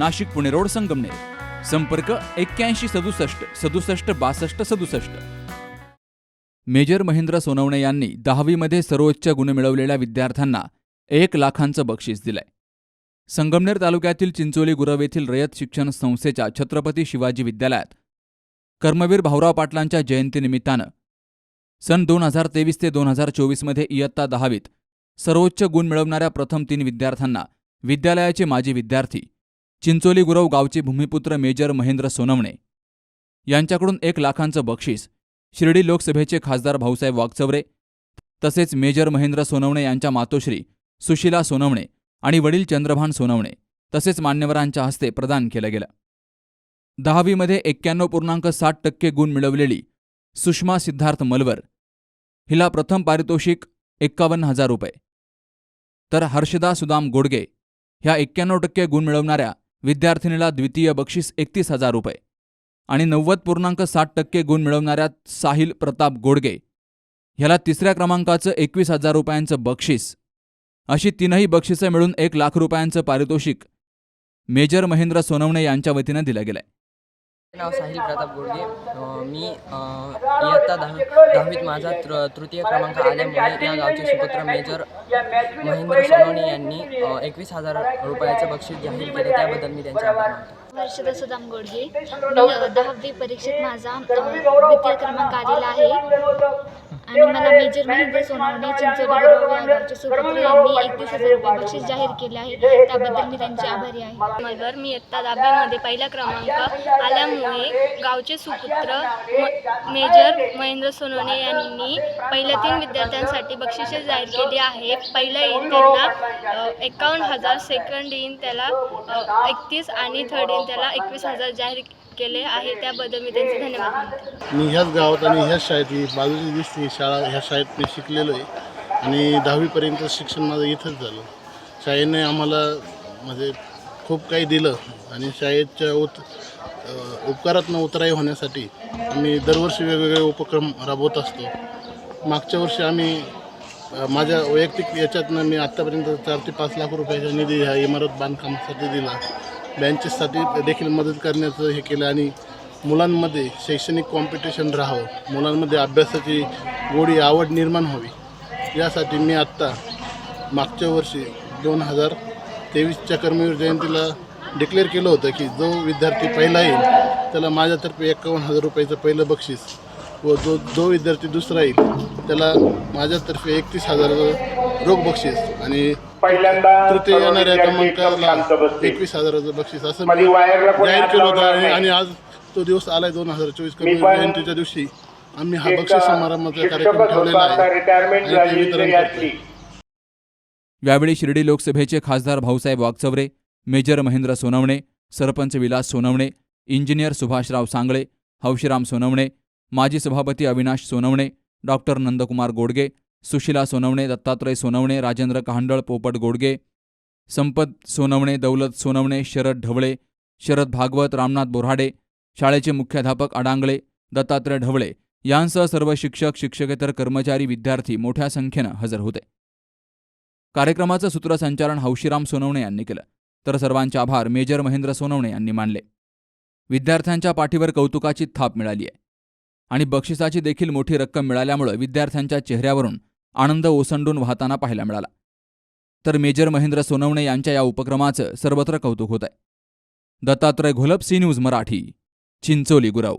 Nashik Pune road Sangamner. संपर्क एक्क्याऐंशी सदुसष्ट सदुसष्ट बासष्ट सदुसष्ट. मेजर महेंद्र सोनवणे यांनी दहावीमध्ये सर्वोच्च गुण मिळवलेल्या विद्यार्थ्यांना एक लाखांचं बक्षीस दिलंय. संगमनेर तालुक्यातील चिंचोली गुरव येथील रयत शिक्षण संस्थेच्या छत्रपती शिवाजी विद्यालयात कर्मवीर भाऊराव पाटलांच्या जयंतीनिमित्तानं सन दोन हजार तेवीस ते दोन हजार चोवीसमध्ये इयत्ता दहावीत सर्वोच्च गुण मिळवणाऱ्या प्रथम तीन विद्यार्थ्यांना विद्यालयाचे माजी विद्यार्थी चिंचोली गुरव गावचे भूमिपुत्र मेजर महेंद्र सोनवणे. यांच्याकडून एक लाखांचं बक्षीस शिर्डी लोकसभेचे खासदार भाऊसाहेब वागचवरे तसेच मेजर महेंद्र सोनवणे यांच्या मातोश्री सुशिला सोनवणे आणि वडील चंद्रभान सोनवणे तसेच मान्यवरांच्या हस्ते प्रदान केलं गेलं. दहावीमध्ये एक्क्याण्णव पूर्णांक साठ टक्के गुण मिळवलेली सुषमा सिद्धार्थ मलवर हिला प्रथम पारितोषिक एक्कावन्न हजार रुपये. तर हर्षदा सुदाम गोडगे ह्या एक्क्याण्णव टक्के गुण मिळवणाऱ्या विद्यार्थिनीला द्वितीय बक्षीस एकतीस हजार रुपये आणि नव्वद पूर्णांक साठ टक्के गुण मिळवणाऱ्या साहिल प्रताप गोडगे ह्याला तिसऱ्या क्रमांकाचं एकवीस हजार रुपयांचं बक्षीस. अशी तीनही बक्षिसं मिळून एक लाख रुपयांचं पारितोषिक मेजर महेंद्र सोनवणे यांच्या वतीनं दिलं गेलंय. नाव साहिल प्रताप गोडगे. मी इयत्ता दहावी दहावीत माझा तृ तृतीय क्रमांक आल्यामुळे या गावचे सुपुत्र मेजर महेंद्र सोनवणे यांनी एकवीस हजार रुपयाचं बक्षीस जाहीर केलं. त्याबद्दल मी त्यांचे आभार मानतो. हर्षदा सुदाम गोडगे. मी दहावी परीक्षेत माझा द्वितीय क्रमांक आलेला आहे. आणि मला मेजर महेंद्र म्हणजे सोनवणे चिंचोली या गावचे सुपुत्र यांनी एकतीस हजार रुपये बक्षीस जाहीर केले आहे. त्याबद्दल मी त्यांचे आभारी आहे. मगर मी इयत्ता दहावीमध्ये पहिला क्रमांक आल्यामुळे गावचे सुपुत्र म- मेजर महेंद्र सोनवणे यांनी पहिल्या तीन विद्यार्थ्यांसाठी बक्षिसे जाहीर केली आहे पहिल्या त्यांना एकावन्न हजार सेकंड इन त्याला एकतीस आणि थर्ड इन त्याला एकवीस हजार जाहीर केले आहे त्याबद्दल मी त्यांचे धन्यवाद मानते. मी ह्याच गावात आणि ह्याच शाळेत ही बाजूची दिसते शाळा ह्या शाळेत मी शिकलेलो आहे. आणि दहावीपर्यंत शिक्षण माझं इथंच झालं. शाळेने आम्हाला म्हणजे खूप काही दिलं. आणि शाळेच्या उत अ, उपकारातनं उतराई होण्यासाठी आम्ही दरवर्षी वेगवेगळे उपक्रम राबवत असतो. मागच्या वर्षी आम्ही अ, माझ्या वैयक्तिक याच्यातनं मी आत्तापर्यंत चार ते पाच लाख रुपयाचा निधी ह्या इमारत बांधकामासाठी दिला. बँचेससाठी देखील मदत करण्याचं हे केलं आणि मुलांमध्ये शैक्षणिक कॉम्पिटिशन राहावं. मुलांमध्ये अभ्यासाची गोडी आवड निर्माण व्हावी. यासाठी मी आत्ता मागच्या वर्षी दोन हजार तेवीसच्या कर्मवीर जयंतीला डिक्लेअर केलं होतं की जो विद्यार्थी पहिला येईल त्याला माझ्यातर्फे एकावन्न हजार रुपयाचं पहिलं बक्षीस व जो जो विद्यार्थी दुसरा येईल त्याला माझ्यातर्फे एकतीस हजाराचं रोख बक्षीस आणि पहिल्यांदा तृतीय येणाऱ्या क्रमांकाला. एकवीस हजाराचं बक्षीस असं मी जाहीर केलं होतं आणि आज तो दिवस आलाय दोन हजार चोवीस कमी जयंतीच्या दिवशी. आम्ही हा बक्षीस समारंभाचा कार्यक्रम ठेवलेला आहे वितरण यावेळी शिर्डी लोकसभेचे खासदार भाऊसाहेब वागचवरे मेजर महेंद्र सोनवणे सरपंच विलास सोनवणे इंजिनियर सुभाषराव सांगळे हौशीराम सोनवणे माजी सभापती अविनाश सोनवणे डॉक्टर नंदकुमार गोडगे सुशिला सोनवणे दत्तात्रय सोनवणे राजेंद्र कहांडळ पोपट गोडगे संपत सोनवणे दौलत सोनवणे शरद ढवळे शरद भागवत रामनाथ बोराडे शाळेचे मुख्याध्यापक अडांगळे दत्तात्रय ढवळे यांसह सर्व शिक्षक शिक्षकेतर कर्मचारी विद्यार्थी मोठ्या संख्येनं हजर होते. कार्यक्रमाचं सूत्रसंचालन हौशीराम सोनवणे यांनी केलं. तर सर्वांचे आभार मेजर महेंद्र सोनवणे यांनी मानले. विद्यार्थ्यांच्या पाठीवर कौतुकाची थाप मिळाली आहे आणि बक्षिसाची देखील मोठी रक्कम मिळाल्यामुळे विद्यार्थ्यांच्या चेहऱ्यावरून आनंद ओसंडून वाहताना पाहायला मिळाला. तर मेजर महेंद्र सोनवणे यांच्या या उपक्रमाचं सर्वत्र कौतुक होत आहे दत्तात्रय घोलप सी न्यूज मराठी चिंचोली गुराऊ